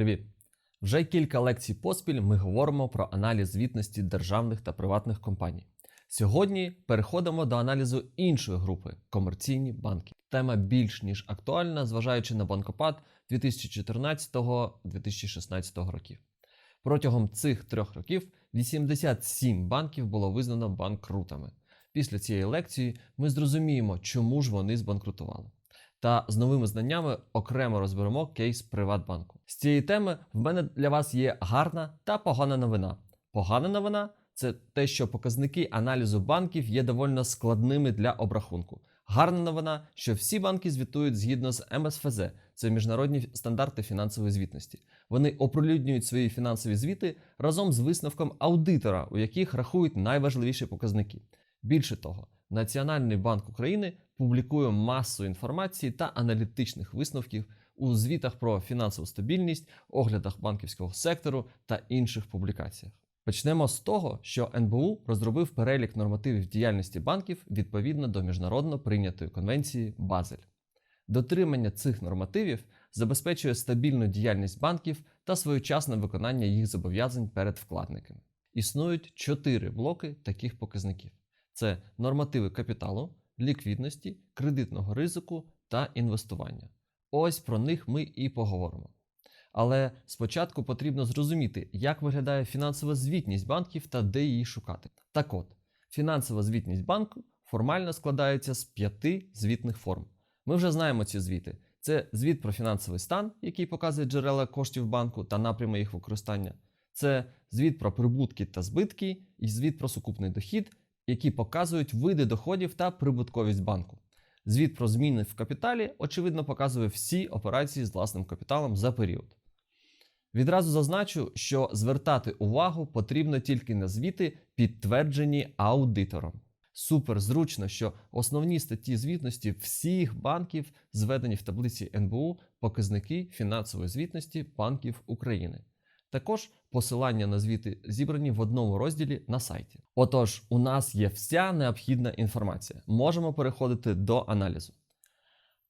Привіт! Вже кілька лекцій поспіль ми говоримо про аналіз звітності державних та приватних компаній. Сьогодні переходимо до аналізу іншої групи комерційні банки. Тема більш ніж актуальна, зважаючи на банкопад 2014-2016 років. Протягом цих трьох років 87 банків було визнано банкрутами. Після цієї лекції ми зрозуміємо, чому ж вони збанкрутували. Та з новими знаннями окремо розберемо кейс Приватбанку. З цієї теми в мене для вас є гарна та погана новина. Погана новина це те, що показники аналізу банків є доволі складними для обрахунку. Гарна новина, що всі банки звітують згідно з МСФЗ, це міжнародні стандарти фінансової звітності. Вони оприлюднюють свої фінансові звіти разом з висновком аудитора, у яких рахують найважливіші показники. Більше того, Національний банк України публікує масу інформації та аналітичних висновків у звітах про фінансову стабільність, оглядах банківського сектору та інших публікаціях. Почнемо з того, що НБУ розробив перелік нормативів діяльності банків відповідно до міжнародно прийнятої конвенції Базель. Дотримання цих нормативів забезпечує стабільну діяльність банків та своєчасне виконання їх зобов'язань перед вкладниками. Існують чотири блоки таких показників: це нормативи капіталу, ліквідності, кредитного ризику та інвестування. Ось про них ми і поговоримо. Але спочатку потрібно зрозуміти, як виглядає фінансова звітність банків та де її шукати. Так от, фінансова звітність банку формально складається з п'яти звітних форм. Ми вже знаємо ці звіти. Це звіт про фінансовий стан, який показує джерела коштів банку та напрями їх використання. Це звіт про прибутки та збитки, і звіт про сукупний дохід, які показують види доходів та прибутковість банку. Звіт про зміни в капіталі, очевидно, показує всі операції з власним капіталом за період. Відразу зазначу, що звертати увагу потрібно тільки на звіти, підтверджені аудитором. Супер зручно, що основні статті звітності всіх банків зведені в таблиці НБУ показники фінансової звітності банків України. Також посилання на звіти зібрані в одному розділі на сайті. Отож, у нас є вся необхідна інформація. Можемо переходити до аналізу.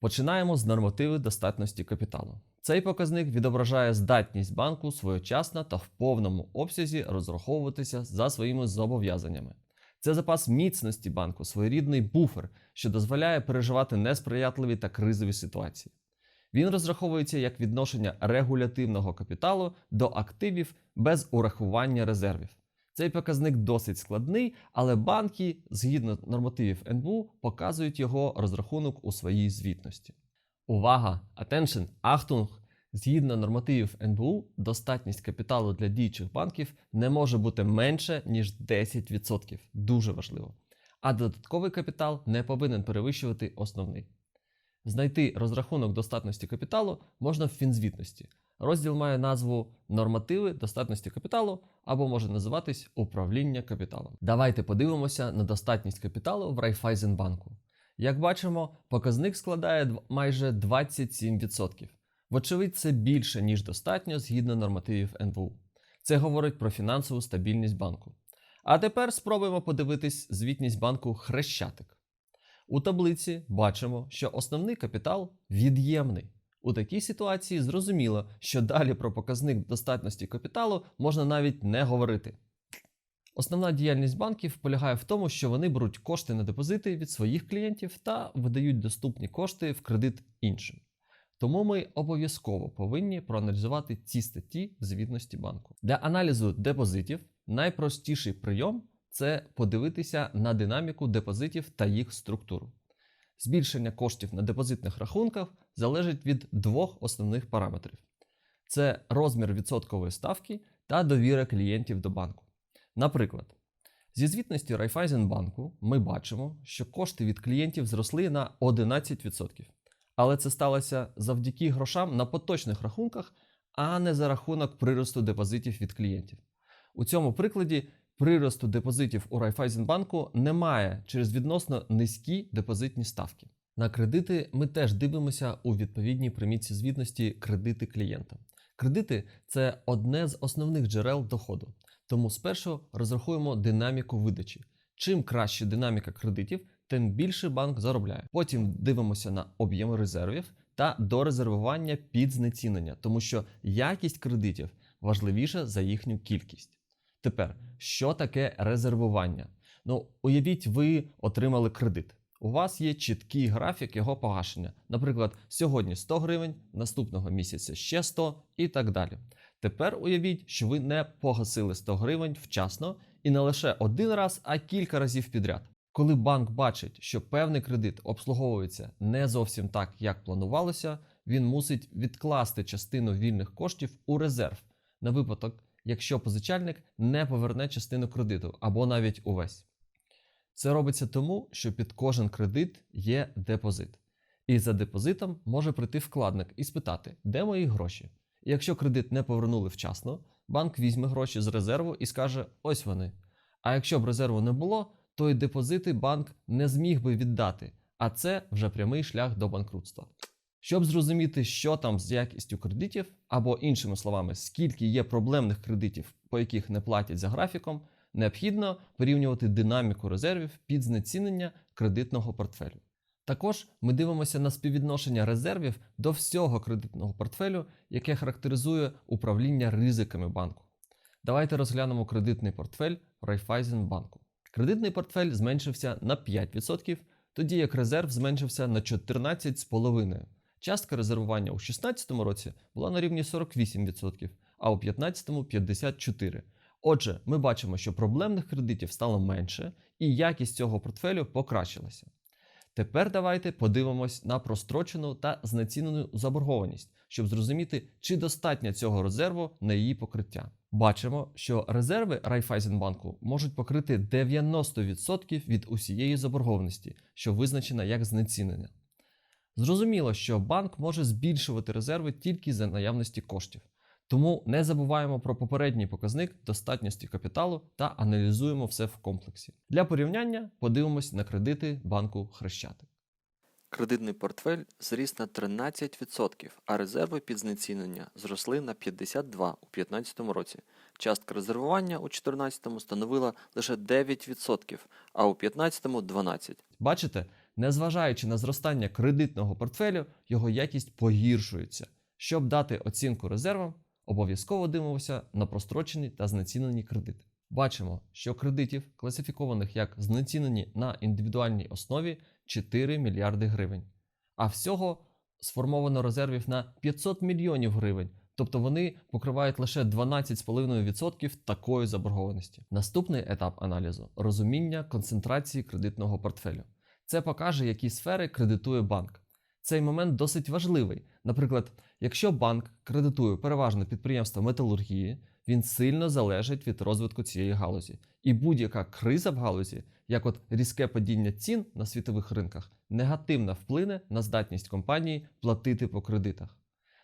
Починаємо з нормативи достатності капіталу. Цей показник відображає здатність банку своєчасно та в повному обсязі розраховуватися за своїми зобов'язаннями. Це запас міцності банку, своєрідний буфер, що дозволяє переживати несприятливі та кризові ситуації. Він розраховується як відношення регулятивного капіталу до активів без урахування резервів. Цей показник досить складний, але банки, згідно нормативів НБУ, показують його розрахунок у своїй звітності. Увага! Attention! Achtung! Згідно нормативів НБУ, достатність капіталу для діючих банків не може бути менше, ніж 10%. Дуже важливо. А додатковий капітал не повинен перевищувати основний. Знайти розрахунок достатності капіталу можна в фінзвітності. Розділ має назву Нормативи достатності капіталу або може називатись Управління капіталом. Давайте подивимося на достатність капіталу в Райфайзенбанку. Як бачимо, показник складає майже 27%. Вочевидь, це більше, ніж достатньо згідно нормативів НБУ. Це говорить про фінансову стабільність банку. А тепер спробуємо подивитись звітність банку Хрещатик. У таблиці бачимо, що основний капітал від'ємний. У такій ситуації зрозуміло, що далі про показник достатності капіталу можна навіть не говорити. Основна діяльність банків полягає в тому, що вони беруть кошти на депозити від своїх клієнтів та видають доступні кошти в кредит іншим. Тому ми обов'язково повинні проаналізувати ці статті звітності банку. Для аналізу депозитів найпростіший прийом це подивитися на динаміку депозитів та їх структуру. Збільшення коштів на депозитних рахунках залежить від двох основних параметрів: це розмір відсоткової ставки та довіра клієнтів до банку. Наприклад, зі звітності Райфайзенбанку ми бачимо, що кошти від клієнтів зросли на 11%. Але це сталося завдяки грошам на поточних рахунках, а не за рахунок приросту депозитів від клієнтів. У цьому прикладі приросту депозитів у Райфайзенбанку немає через відносно низькі депозитні ставки. На кредити ми теж дивимося у відповідній примітці звітності кредити клієнта. Кредити це одне з основних джерел доходу. Тому спершу розрахуємо динаміку видачі. Чим краще динаміка кредитів, тим більше банк заробляє. Потім дивимося на об'єми резервів та дорезервування під знецінення, тому що якість кредитів важливіша за їхню кількість. Тепер, що таке резервування? Ну, уявіть, ви отримали кредит. У вас є чіткий графік його погашення. Наприклад, сьогодні 100 гривень, наступного місяця ще 100 і так далі. Тепер уявіть, що ви не погасили 100 гривень вчасно і не лише один раз, а кілька разів підряд. Коли банк бачить, що певний кредит обслуговується не зовсім так, як планувалося, він мусить відкласти частину вільних коштів у резерв на випадок, якщо позичальник не поверне частину кредиту або навіть увесь. Це робиться тому, що під кожен кредит є депозит. І за депозитом може прийти вкладник і спитати, де мої гроші. І якщо кредит не повернули вчасно, банк візьме гроші з резерву і скаже: ось вони. А якщо б резерву не було, то й депозити банк не зміг би віддати, а це вже прямий шлях до банкрутства. Щоб зрозуміти, що там з якістю кредитів, або іншими словами, скільки є проблемних кредитів, по яких не платять за графіком, необхідно порівнювати динаміку резервів під знецінення кредитного портфелю. Також ми дивимося на співвідношення резервів до всього кредитного портфелю, яке характеризує управління ризиками банку. Давайте розглянемо кредитний портфель Райфайзенбанку. Кредитний портфель зменшився на 5%, тоді як резерв зменшився на 14,5%. Частка резервування у 2016 році була на рівні 48%, а у 2015 54%. Отже, ми бачимо, що проблемних кредитів стало менше, і якість цього портфелю покращилася. Тепер давайте подивимось на прострочену та знецінену заборгованість, щоб зрозуміти, чи достатньо цього резерву на її покриття. Бачимо, що резерви Райфайзенбанку можуть покрити 90% від усієї заборгованості, що визначена як знецінення. Зрозуміло, що банк може збільшувати резерви тільки за наявності коштів. Тому не забуваємо про попередній показник достатності капіталу та аналізуємо все в комплексі. Для порівняння подивимось на кредити банку Хрещатик. Кредитний портфель зріс на 13%, а резерви під знецінення зросли на 52% у 2015 році. Частка резервування у 2014 становила лише 9%, а у 2015 – 12%. Бачите, незважаючи на зростання кредитного портфелю, його якість погіршується. Щоб дати оцінку резервам, обов'язково дивимося на прострочені та знецінені кредити. Бачимо, що кредитів, класифікованих як знецінені на індивідуальній основі, 4 мільярди гривень. А всього сформовано резервів на 500 мільйонів гривень, тобто вони покривають лише 12,5% такої заборгованості. Наступний етап аналізу розуміння концентрації кредитного портфелю. Це покаже, які сфери кредитує банк. Цей момент досить важливий. Наприклад, якщо банк кредитує переважно підприємства металургії, він сильно залежить від розвитку цієї галузі. І будь-яка криза в галузі, як от різке падіння цін на світових ринках, негативно вплине на здатність компанії платити по кредитах.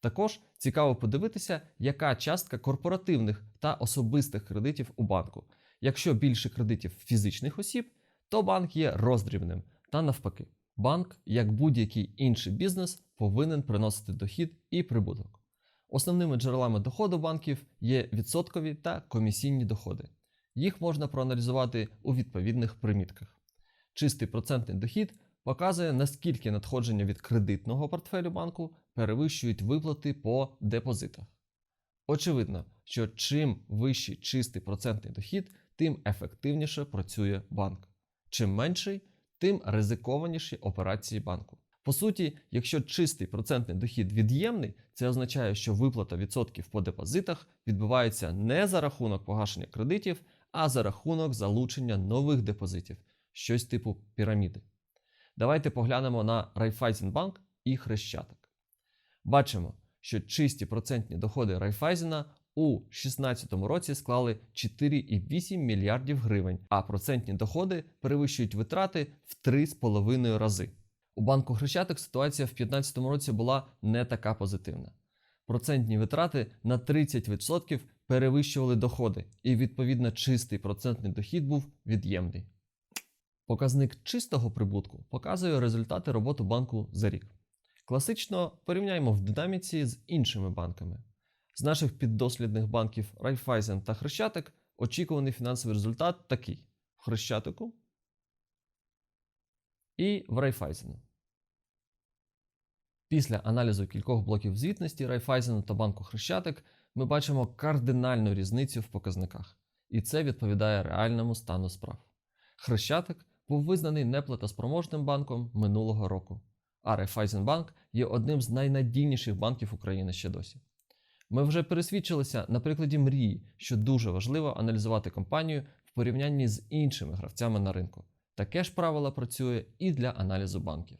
Також цікаво подивитися, яка частка корпоративних та особистих кредитів у банку. Якщо більше кредитів фізичних осіб, то банк є роздрібним та навпаки. Банк, як будь-який інший бізнес, повинен приносити дохід і прибуток. Основними джерелами доходу банків є відсоткові та комісійні доходи. Їх можна проаналізувати у відповідних примітках. Чистий процентний дохід показує, наскільки надходження від кредитного портфелю банку перевищують виплати по депозитах. Очевидно, що чим вищий чистий процентний дохід, тим ефективніше працює банк. Чим менший, тим ризикованіші операції банку. По суті, якщо чистий процентний дохід від'ємний, це означає, що виплата відсотків по депозитах відбувається не за рахунок погашення кредитів, а за рахунок залучення нових депозитів, щось типу піраміди. Давайте поглянемо на Райфайзенбанк і Хрещатик. Бачимо, що чисті процентні доходи Райфайзена у 2016 році склали 4,8 мільярдів гривень, а процентні доходи перевищують витрати в 3,5 рази. У банку Хрещатик ситуація в 2015 році була не така позитивна. Процентні витрати на 30% перевищували доходи, і відповідно чистий процентний дохід був від'ємний. Показник чистого прибутку показує результати роботи банку за рік. Класично порівняємо в динаміці з іншими банками. З наших піддослідних банків Райфайзен та Хрещатик очікуваний фінансовий результат такий: в Хрещатику і в Райфайзену. Після аналізу кількох блоків звітності Райфайзену та банку Хрещатик ми бачимо кардинальну різницю в показниках, і це відповідає реальному стану справ. Хрещатик був визнаний неплатоспроможним банком минулого року, а Райфайзенбанк є одним з найнадійніших банків України ще досі. Ми вже пересвідчилися на прикладі мрії, що дуже важливо аналізувати компанію в порівнянні з іншими гравцями на ринку. Таке ж правило працює і для аналізу банків.